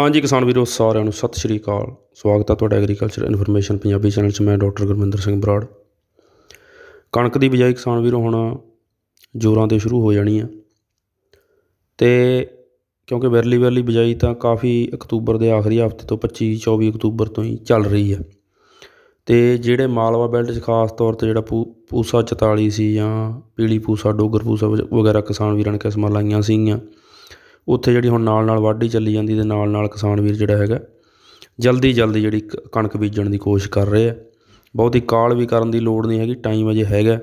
ਹਾਂਜੀ ਕਿਸਾਨ ਵੀਰੋ, ਸਾਰਿਆਂ ਨੂੰ ਸਤਿ ਸ਼੍ਰੀ ਅਕਾਲ। ਸਵਾਗਤ ਹੈ ਤੁਹਾਡਾ ਐਗਰੀਕਲਚਰ ਇਨਫੋਰਮੇਸ਼ਨ ਪੰਜਾਬੀ ਚੈਨਲ 'ਚ। ਮੈਂ ਡਾਕਟਰ ਗੁਰਮਿੰਦਰ ਸਿੰਘ ਬਰਾੜ। ਕਣਕ ਦੀ ਬਿਜਾਈ ਕਿਸਾਨ ਵੀਰੋ, ਹੁਣ ਜੋਰਾਂ ਤੇ ਸ਼ੁਰੂ ਹੋ ਜਾਣੀ ਆ। ਤੇ ਕਿਉਂਕਿ ਵਿਰਲੀ ਵਿਰਲੀ ਬਿਜਾਈ ਤਾਂ ਕਾਫੀ ਅਕਤੂਬਰ ਦੇ ਆਖਰੀ ਹਫ਼ਤੇ ਤੋਂ 25 24 ਅਕਤੂਬਰ ਤੋਂ ਹੀ ਚੱਲ ਰਹੀ ਹੈ ਤੇ ਜਿਹੜੇ ਮਾਲਵਾ ਬੈਲਟ 'ਚ ਖਾਸ ਤੌਰ ਤੇ ਜਿਹੜਾ ਪੂ, ਪੂਸਾ 44 ਸੀ ਜਾਂ ਪੀਲੀ ਪੂਸਾ, ਡੋਗਰ ਪੂਸਾ ਵਗ- ਵਗੈਰਾ ਕਿਸਾਨ ਵੀਰਾਂ ਨੇ ਕਿਸਮਾਂ ਲਾਈਆਂ ਸੀਗੀਆਂ ਉੱਥੇ ਜਿਹੜੀ ਹੁਣ ਨਾਲ ਨਾਲ ਵਾਢੀ ਚੱਲੀ ਜਾਂਦੀ ਤੇ ਨਾਲ ਨਾਲ ਕਿਸਾਨ ਵੀਰ ਜਿਹੜਾ ਹੈਗਾ, ਜਲਦੀ ਜਲਦੀ ਜਿਹੜੀ ਕ- ਕਣਕ ਬੀਜਣ ਦੀ ਕੋਸ਼ਿਸ਼ ਕਰ ਰਹੇ ਆ। ਬਹੁਤੀ ਕਾਲ ਵੀ ਕਰਨ ਦੀ ਲੋੜ ਨਹੀਂ ਹੈਗੀ, ਟਾਈਮ ਅਜੇ ਹੈਗਾ।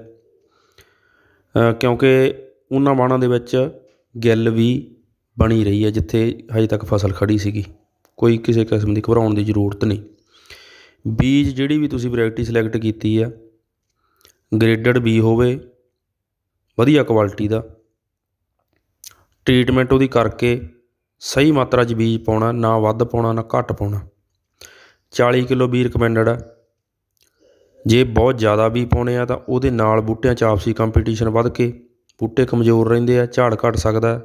ਕਿਉਂਕਿ ਉਹਨਾਂ ਬਾਣਾਂ ਦੇ ਵਿੱਚ ਗਿੱਲ ਵੀ ਬਣੀ ਰਹੀ ਹੈ, ਜਿੱਥੇ ਹਜੇ ਤੱਕ ਫਸਲ ਖੜੀ ਸੀਗੀ। ਕੋਈ ਕਿਸੇ ਕਿਸਮ ਦੀ ਘਬਰਾਉਣ ਦੀ ਜ਼ਰੂਰਤ ਨਹੀਂ। ਬੀਜ ਜਿਹੜੀ ਵੀ ਤੁਸੀਂ ਵੈਰਾਈਟੀ ਸਿਲੈਕਟ ਕੀਤੀ ਆ, ਗ੍ਰੇਡਡ ਬੀ ਹੋਵੇ, ਵਧੀਆ ਕੁਆਲਿਟੀ ਦਾ ਟਰੀਟਮੈਂਟ ਉਹਦੀ ਕਰਕੇ ਸਹੀ ਮਾਤਰਾ 'ਚ ਬੀਜ ਪਾਉਣਾ, ਨਾ ਵੱਧ ਪਾਉਣਾ, ਨਾ ਘੱਟ ਪਾਉਣਾ। 40 ਕਿਲੋ ਬੀ ਰਿਕਮੈਂਡਡ ਆ। ਜੇ ਬਹੁਤ ਜ਼ਿਆਦਾ ਬੀ ਪਾਉਣੇ ਆ ਤਾਂ ਉਹਦੇ ਨਾਲ ਬੂਟਿਆਂ 'ਚ ਆਪਸੀ ਕੰਪੀਟੀਸ਼ਨ ਵੱਧ ਕੇ ਬੂਟੇ ਕਮਜ਼ੋਰ ਰਹਿੰਦੇ ਆ, ਝਾੜ ਘਟ ਸਕਦਾ,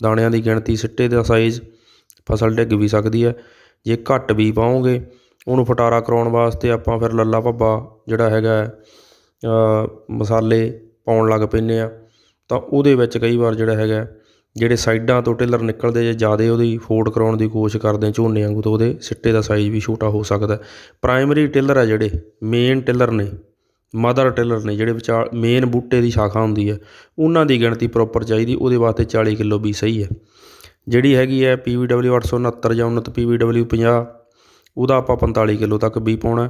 ਦਾਣਿਆਂ ਦੀ ਗਿਣਤੀ ਸਿੱਟੇ ਦਾ ਸਾਈਜ਼ ਫਸਲ ਡਿੱਗ ਵੀ ਸਕਦੀ ਹੈ ਜੇ ਘੱਟ ਵੀ ਪਾਓਗੇ, ਉਹਨੂੰ ਫਟਾਰਾ ਕਰਾਉਣ ਵਾਸਤੇ ਆਪਾਂ ਫਿਰ ਲੱਲਾ ਭੱਬਾ ਜਿਹੜਾ ਹੈਗਾ ਮਸਾਲੇ ਪਾਉਣ ਲੱਗ ਪੈਂਦੇ ਆ। ਤਾਂ ਉਹਦੇ ਵਿੱਚ ਕਈ ਵਾਰ ਜਿਹੜਾ ਹੈਗਾ ਜਿਹੜੇ ਸਾਈਡਾਂ ਤੋਂ ਟਿਲਰ ਨਿਕਲਦੇ ਜੇ, ਜ਼ਿਆਦਾ ਉਹਦੀ ਫੋਡ ਕਰਾਉਣ ਦੀ ਕੋਸ਼ਿਸ਼ ਕਰਦੇ ਆ, ਝੋਨੇ ਵਾਂਗੂ ਤਾਂ ਉਹਦੇ ਸਿੱਟੇ ਦਾ ਸਾਈਜ਼ ਵੀ ਛੋਟਾ ਹੋ ਸਕਦਾ ਪ੍ਰਾਇਮਰੀ ਟਿਲਰ ਆ ਜਿਹੜੇ ਮੇਨ ਟਿਲਰ ਨੇ ਮਦਰ ਟਿਲਰ ਨੇ, ਜਿਹੜੇ ਵਿਚਾਰ ਮੇਨ ਬੂਟੇ ਦੀ ਸ਼ਾਖਾ ਹੁੰਦੀ ਹੈ, ਉਹਨਾਂ ਦੀ ਗਿਣਤੀ ਪ੍ਰੋਪਰ ਚਾਹੀਦੀ, ਉਹਦੇ ਵਾਸਤੇ 40 ਕਿਲੋ ਵੀ ਸਹੀ ਹੈ। ਜਿਹੜੀ ਹੈਗੀ ਹੈ PVW 869 ਜਾਂ ਉન્નਤ PVW 50 ਉਹਦਾ ਆਪਾਂ 45 ਕਿਲੋ ਤੱਕ ਵੀ ਪਾਉਣਾ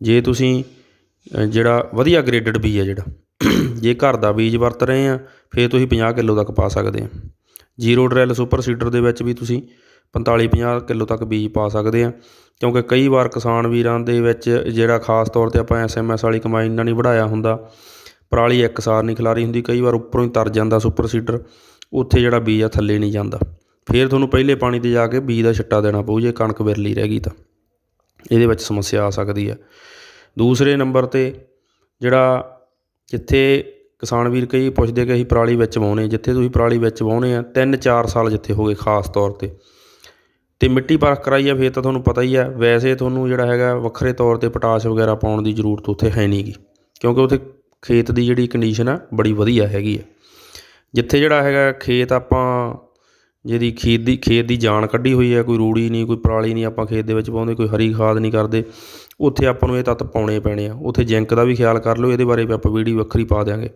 ਜੇ ਤੁਸੀਂ ਜਿਹੜਾ ਵਧੀਆ ਗ੍ਰੇਡਡ ਬੀ ਹੈ ਜਿਹੜਾ, ਜੇ ਘਰ ਦਾ ਬੀਜ ਵਰਤ ਰਹੇ ਆ, ਫਿਰ ਤੁਸੀਂ 50 ਕਿਲੋ ਤੱਕ ਪਾ ਸਕਦੇ ਆ। ਜੀਰੋ ਡਰੈਲ ਸੁਪਰ ਸੀਡਰ ਦੇ ਵਿੱਚ ਵੀ ਤੁਸੀਂ 45 50 ਕਿਲੋ ਤੱਕ ਬੀਜ ਪਾ ਸਕਦੇ ਆ। ਕਿਉਂਕਿ ਕਈ ਵਾਰ ਕਿਸਾਨ ਵੀਰਾਂ ਦੇ ਵਿੱਚ ਜਿਹੜਾ ਖਾਸ ਤੌਰ ਤੇ ਆਪਾਂ ਐਸਐਮਐਸ ਵਾਲੀ ਕਮਾਈ ਨਾਲ ਨਹੀਂ ਵਢਾਇਆ ਹੁੰਦਾ, ਪਰਾਲੀ ਇੱਕਸਾਰ ਨਹੀਂ ਖਿਲਾਰੀ ਹੁੰਦੀ, ਕਈ ਵਾਰ ਉੱਪਰੋਂ ਹੀ ਤਰ ਜਾਂਦਾ ਸੁਪਰ ਸੀਡਰ, ਉੱਥੇ ਜਿਹੜਾ ਬੀਜ ਆ ਥੱਲੇ ਨਹੀਂ ਜਾਂਦਾ। ਫਿਰ ਤੁਹਾਨੂੰ ਪਹਿਲੇ ਪਾਣੀ ਤੇ ਜਾ ਕੇ ਬੀਜ ਦਾ ਛਿੱਟਾ ਦੇਣਾ ਪਊ, ਜੇ ਕਣਕ ਵਿਰਲੀ ਰਹਿ ਗਈ ਤਾਂ। ਇਹਦੇ ਵਿੱਚ ਸਮੱਸਿਆ ਆ ਸਕਦੀ ਹੈ ਦੂਸਰੇ ਨੰਬਰ ਤੇ ਜਿਹੜਾ ਜਿੱਥੇ ਕਿਸਾਨ ਵੀਰ ਕਈ ਪੁੱਛਦੇ ਕਿ ਅਸੀਂ ਪਰਾਲੀ ਵਿੱਚ ਵਾਹੁੰਦੇ ਜਿੱਥੇ ਤੁਸੀਂ ਪਰਾਲੀ ਵਿੱਚ ਵਾਹੁੰਦੇ ਆ 3-4 ਸਾਲ ਜਿੱਥੇ ਹੋ ਗਏ ਖਾਸ ਤੌਰ ਤੇ। ਤੇ ਮਿੱਟੀ ਪਰਖ ਕਰਾਈ ਆ, ਫਿਰ ਤਾਂ ਤੁਹਾਨੂੰ ਪਤਾ ਹੀ ਆ, ਵੈਸੇ ਤੁਹਾਨੂੰ ਜਿਹੜਾ ਹੈਗਾ ਵੱਖਰੇ ਤੌਰ ਤੇ ਪੋਟਾਸ਼ ਵਗੈਰਾ ਪਾਉਣ ਦੀ ਜ਼ਰੂਰਤ ਉੱਥੇ ਹੈ ਨਹੀਂਗੀ ਕਿਉਂਕਿ ਉੱਥੇ ਖੇਤ ਦੀ ਜਿਹੜੀ ਕੰਡੀਸ਼ਨ ਆ, ਬੜੀ ਵਧੀਆ ਹੈਗੀ ਆ। ਜਿੱਥੇ ਜਿਹੜਾ ਹੈਗਾ ਖੇਤ ਆਪਾਂ, ਜਿਹਦੀ ਖੇਤ ਦੀ ਖੇਤ ਦੀ ਜਾਨ ਕੱਢੀ ਹੋਈ ਹੈ ਕੋਈ ਰੂੜੀ ਨਹੀਂ, ਕੋਈ ਪਰਾਲੀ ਨਹੀਂ ਆਪਾਂ ਖੇਤ ਦੇ ਵਿੱਚ ਪਾਉਂਦੇ ਕੋਈ ਹਰੀ ਖਾਦ ਨਹੀਂ ਕਰਦੇ। ਉੱਥੇ ਆਪਾਂ ਨੂੰ ਇਹ ਤੱਤ ਪਾਉਣੇ ਪੈਣੇ ਆ। ਉੱਥੇ ਜਿੰਕ ਦਾ ਵੀ ਖਿਆਲ ਕਰ ਲਿਓ, ਇਹਦੇ ਬਾਰੇ ਵੀ ਆਪਾਂ ਵੀਡੀਓ ਵੱਖਰੀ ਪਾ ਦਿਆਂਗੇ।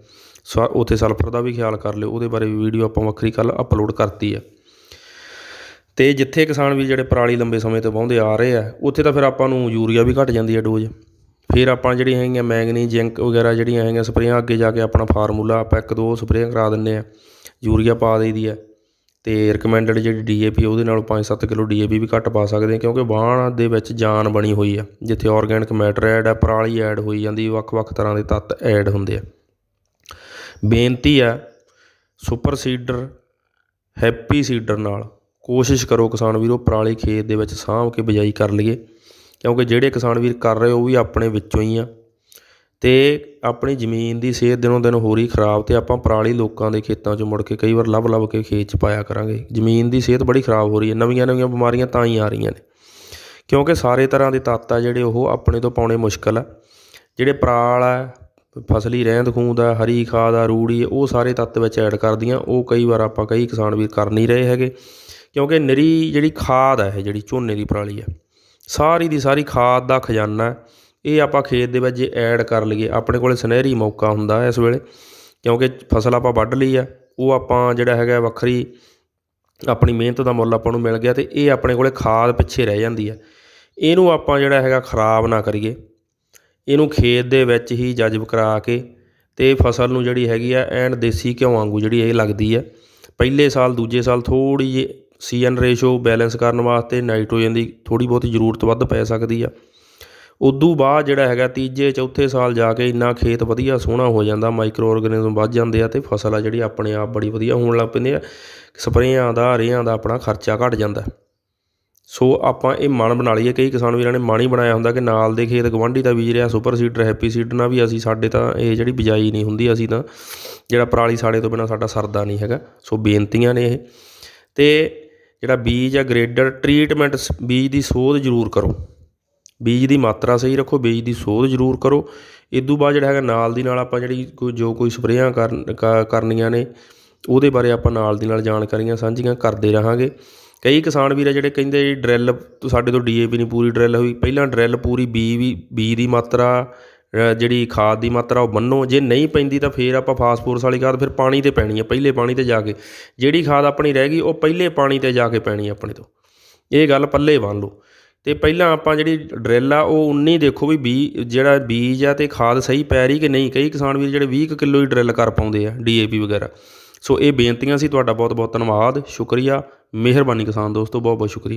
ਸਾ ਉੱਥੇ ਸਲਫਰ ਦਾ ਵੀ ਖਿਆਲ ਕਰ ਲਿਓ, ਉਹਦੇ ਬਾਰੇ ਵੀ ਵੀਡੀਓ ਆਪਾਂ ਵੱਖਰੀ ਕੱਲ ਅਪਲੋਡ ਕਰਤੀ ਆ। ਤੇ ਜਿੱਥੇ ਕਿਸਾਨ ਵੀ ਜਿਹੜੇ ਪਰਾਲੀ ਲੰਬੇ ਸਮੇਂ ਤੋਂ ਵਾਹੁੰਦੇ ਆ ਰਹੇ ਆ, ਉੱਥੇ ਤਾਂ ਫਿਰ ਆਪਾਂ ਨੂੰ ਯੂਰੀਆ ਵੀ ਘਟ ਜਾਂਦੀ ਹੈ ਡੋਜ਼। ਫਿਰ ਆਪਾਂ ਜਿਹੜੀਆਂ ਹੈਗੀਆਂ ਮੈਂਗਨੀ ਜਿੰਕ ਵਗੈਰਾ ਜਿਹੜੀਆਂ ਹੈਗੀਆਂ ਸਪਰੇਆਂ, ਅੱਗੇ ਜਾ ਕੇ ਆਪਣਾ ਫਾਰਮੂਲਾ ਆਪਾਂ ਇੱਕ ਦੋ ਸਪਰੇਆਂ ਕਰਾ ਦਿੰਦੇ ਆ। ਯੂਰੀਆ ਪਾ ਦੇਈਦੀ ਆ। ਅਤੇ ਰეკਮੈਂਡਡ ਜਿਹੜੀ ਡੀ ਏ ਪੀ ਉਹਦੇ ਨਾਲੋਂ 5-7 ਕਿਲੋ ਪੀ ਵੀ ਘੱਟ ਪਾ ਸਕਦੇ ਕਿਉਂਕਿ ਵਾਹਣ ਦੇ ਵਿੱਚ ਜਾਨ ਬਣੀ ਹੋਈ ਆ, ਜਿੱਥੇ ਔਰਗੈਨਿਕ ਮੈਟਰ ਐਡ ਆ, ਪਰਾਲੀ ਐਡ ਹੋਈ ਜਾਂਦੀ, ਵੱਖ-ਵੱਖ ਤਰ੍ਹਾਂ ਦੇ ਤੱਤ ਐਡ ਹੁੰਦੇ ਆ। ਬੇਨਤੀ ਆ ਸੁਪਰ ਸੀਡਰ ਹੈਪੀ ਸੀਡਰ ਨਾਲ ਕੋਸ਼ਿਸ਼ ਕਰੋ ਕਿਸਾਨ ਵੀਰੋ ਪਰਾਲੀ ਖੇਤ ਦੇ ਵਿੱਚ ਸਾਂਭ ਕੇ ਬਿਜਾਈ ਕਰ ਲਈਏ, ਕਿਉਂਕਿ ਜਿਹੜੇ ਕਿਸਾਨ ਵੀਰ ਕਰ ਰਹੇ ਉਹ ਵੀ ਆਪਣੇ ਵਿੱਚੋਂ ਹੀ ਆ। ਅਤੇ ਆਪਣੀ ਜ਼ਮੀਨ ਦੀ ਸਿਹਤ ਦਿਨੋਂ ਦਿਨ ਹੋ ਰਹੀ ਖਰਾਬ ਅਤੇ ਆਪਾਂ ਪਰਾਲੀ ਲੋਕਾਂ ਦੇ ਖੇਤਾਂ 'ਚੋਂ ਮੁੜ ਕੇ ਕਈ ਵਾਰ ਲੱਭ ਲੱਭ ਕੇ ਖੇਤ 'ਚ ਪਾਇਆ ਕਰਾਂਗੇ। ਜ਼ਮੀਨ ਦੀ ਸਿਹਤ ਬੜੀ ਖਰਾਬ ਹੋ ਰਹੀ ਹੈ। ਨਵੀਆਂ ਨਵੀਆਂ ਬਿਮਾਰੀਆਂ ਤਾਂ ਹੀ ਆ ਰਹੀਆਂ ਨੇ। ਕਿਉਂਕਿ ਸਾਰੇ ਤਰ੍ਹਾਂ ਦੇ ਤੱਤ ਆ ਜਿਹੜੇ ਉਹ ਆਪਣੇ ਤੋਂ ਪਾਉਣੇ ਮੁਸ਼ਕਲ ਆ। ਜਿਹੜੇ ਪਰਾਲ ਆ, ਫਸਲੀ ਰਹਿੰਦ ਖੂੰਦ ਆ, ਹਰੀ ਖਾਦ ਆ, ਰੂੜੀ ਉਹ ਸਾਰੇ ਤੱਤ ਵਿੱਚ ਐਡ ਕਰਦੀਆਂ। ਉਹ ਕਈ ਵਾਰ ਆਪਾਂ ਕਈ ਕਿਸਾਨ ਵੀਰ ਕਰ ਨਹੀਂ ਰਹੇ ਹੈਗੇ। ਕਿਉਂਕਿ ਨਿਰੀ ਜਿਹੜੀ ਖਾਦ ਆ, ਇਹ ਜਿਹੜੀ ਝੋਨੇ ਦੀ ਪਰਾਲੀ ਆ, ਸਾਰੀ ਦੀ ਸਾਰੀ ਖਾਦ ਦਾ ਖਜ਼ਾਨਾ ਹੈ। ਇਹ ਆਪਾਂ ਖੇਤ ਦੇ ਵਿੱਚ ਜੇ ਐਡ ਕਰ ਲਈਏ, ਆਪਣੇ ਕੋਲੇ ਸੁਨਹਿਰੀ ਮੌਕਾ ਹੁੰਦਾ ਇਸ ਵੇਲੇ, ਕਿਉਂਕਿ ਫਸਲ ਆਪਾਂ ਵੱਢ ਲਈ ਆ, ਉਹ ਆਪਾਂ ਜਿਹੜਾ ਹੈਗਾ ਵੱਖਰੀ ਆਪਣੀ ਮਿਹਨਤ ਦਾ ਮੁੱਲ ਆਪਾਂ ਨੂੰ ਮਿਲ ਗਿਆ ਤੇ ਇਹ ਆਪਣੇ ਕੋਲੇ ਖਾਦ ਪਿੱਛੇ ਰਹਿ ਜਾਂਦੀ ਆ। ਇਹਨੂੰ ਆਪਾਂ ਜਿਹੜਾ ਹੈਗਾ ਖਰਾਬ ਨਾ ਕਰੀਏ। ਇਹਨੂੰ ਖੇਤ ਦੇ ਵਿੱਚ ਹੀ ਜਜ਼ਬ ਕਰਾ ਕੇ ਤੇ ਫਸਲ ਨੂੰ ਜਿਹੜੀ ਹੈਗੀ ਆ, ਐਨ ਦੇਸੀ ਘਿਓ ਵਾਂਗੂ ਜਿਹੜੀ ਇਹ ਲੱਗਦੀ ਆ। ਪਹਿਲੇ ਸਾਲ, ਦੂਜੇ ਸਾਲ ਥੋੜੀ ਜਿਹੀ ਸੀਐਨ ਰੇਸ਼ੋ ਬੈਲੈਂਸ ਕਰਨ ਵਾਸਤੇ ਨਾਈਟ੍ਰੋਜਨ ਦੀ ਥੋੜੀ ਬਹੁਤੀ ਜ਼ਰੂਰਤ ਵੱਧ ਪੈ ਸਕਦੀ ਆ। ਉਦੋਂ ਬਾਅਦ ਜਿਹੜਾ ਹੈਗਾ, ਤੀਜੇ, ਚੌਥੇ ਸਾਲ ਜਾ ਕੇ ਇੰਨਾ ਖੇਤ ਵਧੀਆ ਸੋਹਣਾ ਹੋ ਜਾਂਦਾ ਮਾਈਕਰੋ ਆਰਗੇਨਿਜ਼ਮ ਵੱਧ ਜਾਂਦੇ ਆ ਅਤੇ ਫਸਲ ਆ ਜਿਹੜੀ ਆਪਣੇ ਆਪ ਬੜੀ ਵਧੀਆ ਹੋਣ ਲੱਗ ਪੈਂਦੀ ਆ। ਸਪਰੇਆਂ ਦਾ, ਰੇਹਾਂ ਦਾ ਆਪਣਾ ਖਰਚਾ ਘਟ ਜਾਂਦਾ। ਸੋ ਆਪਾਂ ਇਹ ਮਨ ਬਣਾ ਲਈਏ। ਕਈ ਕਿਸਾਨ ਵੀਰਾਂ ਨੇ ਮਨ ਹੀ ਬਣਾਇਆ ਹੁੰਦਾ ਕਿ ਨਾਲ ਦੇ ਖੇਤ ਗਵਾਂਢੀ ਦਾ ਬੀਜ ਰਿਹਾ ਸੁਪਰ ਸੀਡਰ ਹੈਪੀ ਸੀਡਰ ਨਾਲ ਵੀ ਅਸੀਂ, ਸਾਡੇ ਤਾਂ ਇਹ ਜਿਹੜੀ ਬਿਜਾਈ ਨਹੀਂ ਹੁੰਦੀ ਅਸੀਂ ਤਾਂ, ਜਿਹੜਾ ਪਰਾਲੀ ਸਾੜੇ ਤੋਂ ਬਿਨਾ ਸਾਡਾ ਸਰਦਾ ਨਹੀਂ ਹੈਗਾ। ਸੋ ਬੇਨਤੀਆਂ ਨੇ ਇਹ। ਤੇ ਜਿਹੜਾ ਬੀਜ ਆ ਗ੍ਰੇਡਰ ਟਰੀਟਮੈਂਟ ਸ- ਬੀਜ ਦੀ ਸੋਧ ਜ਼ਰੂਰ ਕਰੋ। ਬੀਜ ਦੀ ਮਾਤਰਾ ਸਹੀ ਰੱਖੋ, ਬੀਜ ਦੀ ਸੋਧ ਜ਼ਰੂਰ ਕਰੋ। ਇਦੋਂ ਬਾਅਦ ਜਿਹੜਾ ਹੈਗਾ ਨਾਲ ਦੀ ਨਾਲ ਆਪਾਂ ਜਿਹੜੀ ਕੋਈ, ਜੋ ਕੋਈ ਸਪਰੇਆਂ ਕਰਨ, ਕ- ਕਰਨੀਆਂ ਨੇ, ਉਹਦੇ ਬਾਰੇ ਆਪਾਂ ਨਾਲ ਦੀ ਨਾਲ ਜਾਣਕਾਰੀਆਂ ਸਾਂਝੀਆਂ ਕਰਦੇ ਰਹਾਂਗੇ। ਕਈ ਕਿਸਾਨ ਵੀਰ ਆ ਜਿਹੜੇ ਕਹਿੰਦੇ ਜੀ ਡਰਿੱਲ ਤੋਂ ਸਾਡੇ ਤੋਂ ਡੀਏਪੀ ਨਹੀਂ ਪੂਰੀ ਡਰਿੱਲ ਹੋਈ। ਪਹਿਲਾਂ ਡਰਿੱਲ ਪੂਰੀ ਬੀ ਵੀ, ਬੀ ਦੀ ਮਾਤਰਾ ਜਿਹੜੀ ਖਾਦ ਦੀ ਮਾਤਰਾ ਉਹ ਬੰਨੋ। ਜੇ ਨਹੀਂ ਪੈਂਦੀ ਤਾਂ ਫੇਰ ਆਪਾਂ ਫਾਸਫੋਰਸ ਵਾਲੀ ਖਾਦ ਫਿਰ ਪਾਣੀ ਤੇ ਪੈਣੀ ਹੈ ਪਹਿਲੇ ਪਾਣੀ ਤੇ ਜਾ ਕੇ। ਜਿਹੜੀ ਖਾਦ ਆਪਣੀ ਰਹਿ ਗਈ, ਉਹ ਪਹਿਲੇ ਪਾਣੀ ਤੇ ਜਾ ਕੇ ਪੈਣੀ ਹੈ ਆਪਣੇ ਤੋਂ। ਇਹ ਗੱਲ ਪੱਲੇ ਬੰਨ ਲਓ। ਅਤੇ ਪਹਿਲਾਂ ਆਪਾਂ ਜਿਹੜੀ ਡਰਿੱਲ ਆ, ਉਹ ਉਨੀ ਦੇਖੋ ਵੀ ਬੀ, ਜਿਹੜਾ ਬੀਜ ਆ ਅਤੇ ਖਾਦ ਸਹੀ ਪੈ ਰਹੀ ਕਿ ਨਹੀਂ? ਕਈ ਕਿਸਾਨ ਵੀਰ ਜਿਹੜੇ ਵੀਹ ਕੁ ਕਿੱਲੋ ਹੀ ਡਰਿੱਲ ਕਰ ਪਾਉਂਦੇ ਆ, ਡੀ ਏ ਪੀ ਵਗੈਰਾ। ਸੋ ਇਹ ਬੇਨਤੀਆਂ ਸੀ, ਤੁਹਾਡਾ ਬਹੁਤ ਬਹੁਤ ਧੰਨਵਾਦ, ਸ਼ੁਕਰੀਆ। ਮਿਹਰਬਾਨੀ ਕਿਸਾਨ ਦੋਸਤੋ ਬਹੁਤ ਬਹੁਤ ਸ਼ੁਕਰੀਆ।